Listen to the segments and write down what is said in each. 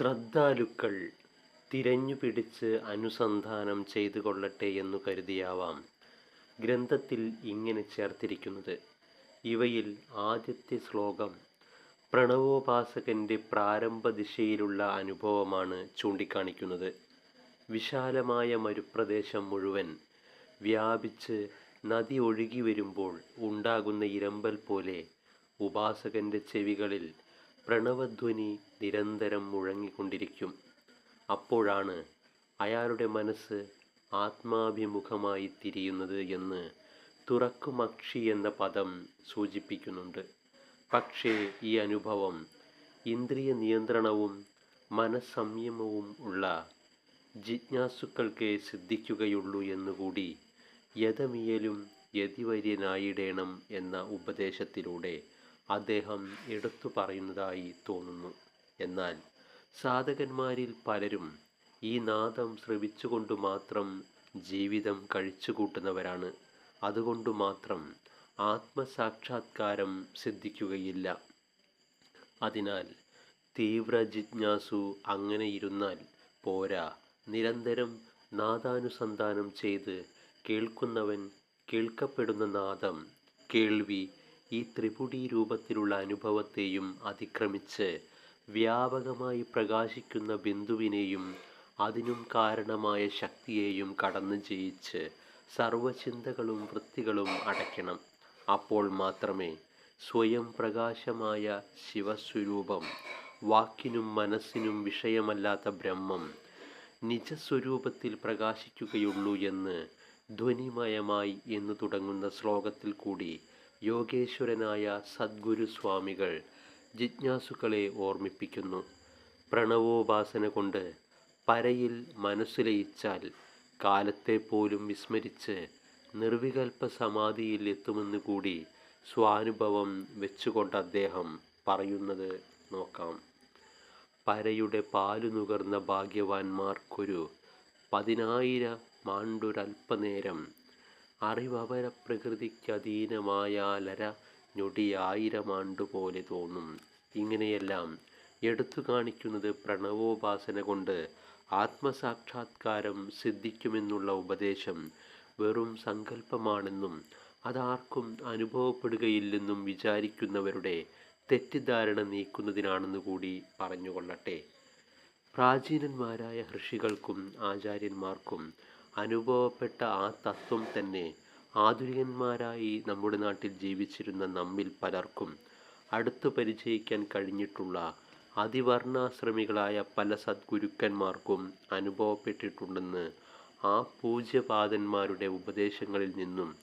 ശ്രദ്ധാലുക്കൾ തിരഞ്ഞുപിടിച്ച് അനുസന്ധാനം ചെയ്തു കൊള്ളട്ടെ എന്നു കരുതിയാവാം ഗ്രന്ഥത്തിൽ ഇങ്ങനെ ചേർത്തിരിക്കുന്നത്. ഇവയിൽ ആദ്യത്തെ ശ്ലോകം പ്രണവോപാസകന്റെ പ്രാരംഭ ദിശയിലുള്ള അനുഭവമാണ് ചൂണ്ടിക്കാണിക്കുന്നത്. വിശാലമായ മരുപ്രദേശം മുഴുവൻ വ്യാപിച്ച് നദി ഒഴുകി വരുമ്പോൾ ഉണ്ടാകുന്ന ഇരമ്പൽ പോലെ ഉപാസകന്റെ ചെവികളിൽ പ്രണവധ്വനി നിരന്തരം മുഴങ്ങിക്കൊണ്ടിരിക്കും. അപ്പോഴാണ് അയാളുടെ മനസ്സ് ആത്മാഭിമുഖമായി തിരിയുന്നത് എന്ന് തുറക്കുമക്ഷി എന്ന പദം സൂചിപ്പിക്കുന്നുണ്ട്. പക്ഷേ ഈ അനുഭവം ഇന്ദ്രിയ നിയന്ത്രണവും മനസ്സംയമവും ഉള്ള ജിജ്ഞാസുക്കൾക്കേ സിദ്ധിക്കുകയുള്ളൂ എന്നുകൂടി യഥമിയലും യതിവര്യനായിടേണം എന്ന ഉപദേശത്തിലൂടെ അദ്ദേഹം എടുത്തു പറയുന്നതായി തോന്നുന്നു. എന്നാൽ സാധകന്മാരിൽ പലരും ഈ നാദം ശ്രവിച്ചുകൊണ്ട് മാത്രം ജീവിതം കഴിച്ചുകൂട്ടുന്നവരാണ്. അതുകൊണ്ട് മാത്രം ആത്മസാക്ഷാത്കാരം സിദ്ധിക്കുകയില്ല. അതിനാൽ തീവ്ര ജിജ്ഞാസു അങ്ങനെ ഇരുന്നാൽ പോരാ. നിരന്തരം നാദാനുസന്ധാനം ചെയ്ത് കേൾക്കുന്നവൻ കേൾക്കപ്പെടുന്ന നാദം കേൾവി ഈ ത്രിപുടി രൂപത്തിലുള്ള അനുഭവത്തെയും അതിക്രമിച്ച് വ്യാപകമായി പ്രകാശിക്കുന്ന ബിന്ദുവിനെയും അതിനും കാരണമായ ശക്തിയെയും കടന്നു ജയിച്ച് സർവചിന്തകളും വൃത്തികളും അടയ്ക്കണം. അപ്പോൾ മാത്രമേ സ്വയം പ്രകാശമായ ശിവസ്വരൂപം വാക്കിനും മനസ്സിനും വിഷയമല്ലാത്ത ബ്രഹ്മം നിജസ്വരൂപത്തിൽ പ്രകാശിക്കുകയുള്ളൂ എന്ന് ധ്വനിമയമായി എന്ന് തുടങ്ങുന്ന ശ്ലോകത്തിൽ കൂടി യോഗേശ്വരനായ സദ്ഗുരു സ്വാമികൾ ജിജ്ഞാസുക്കളെ ഓർമ്മിപ്പിക്കുന്നു. പ്രണവോപാസന കൊണ്ട് പരയിൽ മനസ്സുലയിച്ചാൽ കാലത്തെ പോലും വിസ്മരിച്ച് നിർവികൽപ്പ സമാധിയിൽ എത്തുമെന്ന് കൂടി സ്വാനുഭവം വെച്ചുകൊണ്ട് അദ്ദേഹം പറയുന്നത് നോക്കാം. പരയുടെ പാലു നുകർന്ന ഭാഗ്യവാന്മാർക്കൊരു പതിനായിര മാണ്ടൊരൽപ്പനേരം അറിവപര പ്രകൃതിക്കധീനമായാലര ഞൊടിയായിരമാണ്ടു പോലെ തോന്നും. ഇങ്ങനെയെല്ലാം എടുത്തു കാണിക്കുന്നത് പ്രണവോപാസന കൊണ്ട് ആത്മസാക്ഷാത്കാരം സിദ്ധിക്കുമെന്നുള്ള ഉപദേശം വെറും സങ്കല്പമാണെന്നും അതാർക്കും അനുഭവപ്പെടുകയില്ലെന്നും വിചാരിക്കുന്നവരുടെ തെറ്റിദ്ധാരണ നീക്കുന്നതിനാണെന്ന് കൂടി പറഞ്ഞുകൊള്ളട്ടെ. പ്രാചീനന്മാരായ ഋഷികൾക്കും ആചാര്യന്മാർക്കും അനുഭവപ്പെട്ട ആ തത്വം തന്നെ ആധുനികന്മാരായി നമ്മുടെ നാട്ടിൽ ജീവിച്ചിരുന്ന നമ്മിൽ പലർക്കും അടുത്തു പരിചയിക്കാൻ കഴിഞ്ഞിട്ടുള്ള അതിവർണാശ്രമികളായ പല സദ്ഗുരുക്കന്മാർക്കും അനുഭവപ്പെട്ടിട്ടുണ്ടെന്ന് ആ പൂജ്യപാദന്മാരുടെ ഉപദേശങ്ങളിൽ നിന്നും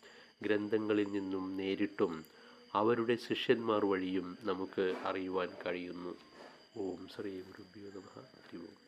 ഗ്രന്ഥങ്ങളിൽ നിന്നും നേരിട്ടും അവരുടെ ശിഷ്യന്മാർ വഴിയും നമുക്ക് അറിയുവാൻ കഴിയുന്നു. ഓം ശ്രീ ഗുരുഭ്യോ നമ. ഹരി ഓം.